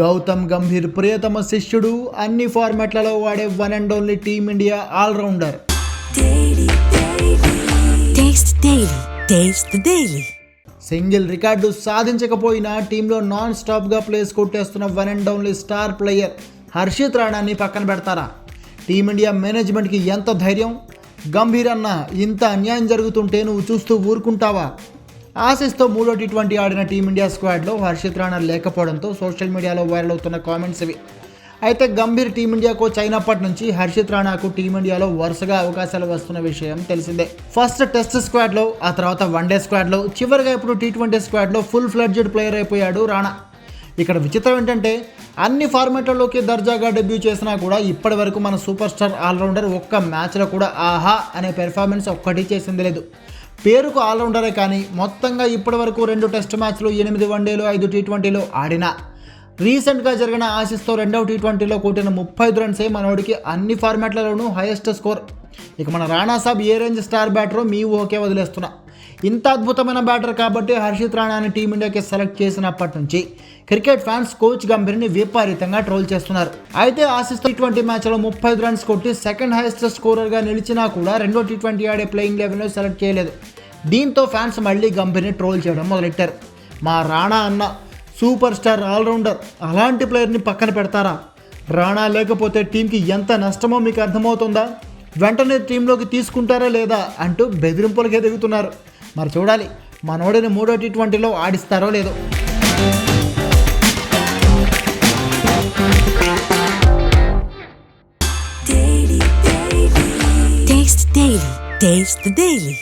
గౌతమ్ గంభీర్ ప్రియతమ శిష్యుడు. అన్ని ఫార్మాట్లలో వాడే one and only team India all rounder. Single record సాధించకపోయినా టీంలో నాన్ స్టాప్గా place కొట్టేస్తున్న one and only star player Harshit రాణాని పక్కన పెడతారా? టీమిండియా మేనేజ్మెంట్కి ఎంత ధైర్యం? గంభీర్ అన్న ఇంత అన్యాయం జరుగుతుంటే నువ్వు చూస్తూ ఊరుకుంటావా? ఆశిస్తో మూడో టీ ట్వంటీ ఆడిన టీమిండియా స్క్వాడ్లో హర్షిత్ రాణా లేకపోవడంతో సోషల్ మీడియాలో వైరల్ అవుతున్న కామెంట్స్ ఇవి. అయితే గంభీర్ టీమిండియా కోచ్ అయినప్పటి నుంచి హర్షిత్ రాణాకు టీమిండియాలో వరుసగా అవకాశాలు వస్తున్న విషయం తెలిసిందే. ఫస్ట్ టెస్ట్ స్క్వాడ్లో ఆ తర్వాత వన్డే స్క్వాడ్లో చివరిగా ఇప్పుడు టీ ట్వంటీ స్క్వాడ్లో ఫుల్ ఫ్లడ్జెడ్ ప్లేయర్ అయిపోయాడు రాణా. ఇక్కడ విచిత్రం ఏంటంటే అన్ని ఫార్మాట్లలోకి దర్జాగా డెబ్యూ చేసినా కూడా ఇప్పటి వరకు మన సూపర్ స్టార్ ఆల్రౌండర్ ఒక్క మ్యాచ్లో కూడా ఆహా అనే పెర్ఫార్మెన్స్ ఒక్కటి చేసింది లేదు. పేరుకు ఆల్రౌండరే కానీ మొత్తంగా ఇప్పటి వరకు రెండు టెస్ట్ మ్యాచ్లు ఎనిమిది వన్డేలు ఐదు టీ ట్వంటీలో ఆడిన. రీసెంట్గా జరిగిన ఆసిస్తో రెండవ టీ ట్వంటీలో కూటిన ముప్పై ఐదు రన్సే మనోడికి అన్ని ఫార్మాట్లలోనూ హైయెస్ట్ స్కోర్ ఇక మన రాణా సాబ్ ఏ రేంజ్ స్టార్ బ్యాటరో మీ ఓకే వదిలేస్తున్నా. ఇంత అద్భుతమైన బ్యాటర్ కాబట్టి హర్షిత్ రాణాని టీమిండియాకి సెలెక్ట్ చేసినప్పటి నుంచి క్రికెట్ ఫ్యాన్స్ కోచ్ గంభీర్ని విపరీతంగా ట్రోల్ చేస్తున్నారు. అయితే ఆసిస్ టీ ట్వంటీ మ్యాచ్లో ముప్పై ఐదు రన్స్ కొట్టి సెకండ్ హైయెస్ట్ స్కోరర్గా నిలిచినా కూడా రెండో టీ ట్వంటీ ఆడే ప్లేయింగ్ లెవెన్లో సెలెక్ట్ చేయలేదు. దీంతో ఫ్యాన్స్ మళ్ళీ గంభీర్ని ట్రోల్ చేయడం మొదలెట్టారు. మా రాణా అన్న సూపర్ స్టార్ ఆల్రౌండర్ అలాంటి ప్లేయర్ని పక్కన పెడతారా? రాణా లేకపోతే టీంకి ఎంత నష్టమో మీకు అర్థమవుతుందా? వెంటనే టీంలోకి తీసుకుంటారా లేదా అంటూ బెదిరింపులకు ఎదుగుతున్నారు మరి చూడాలి మనోడిని మూడో టీ ట్వంటీలో ఆడిస్తారో లేదో Taste Daily. Taste the Daily.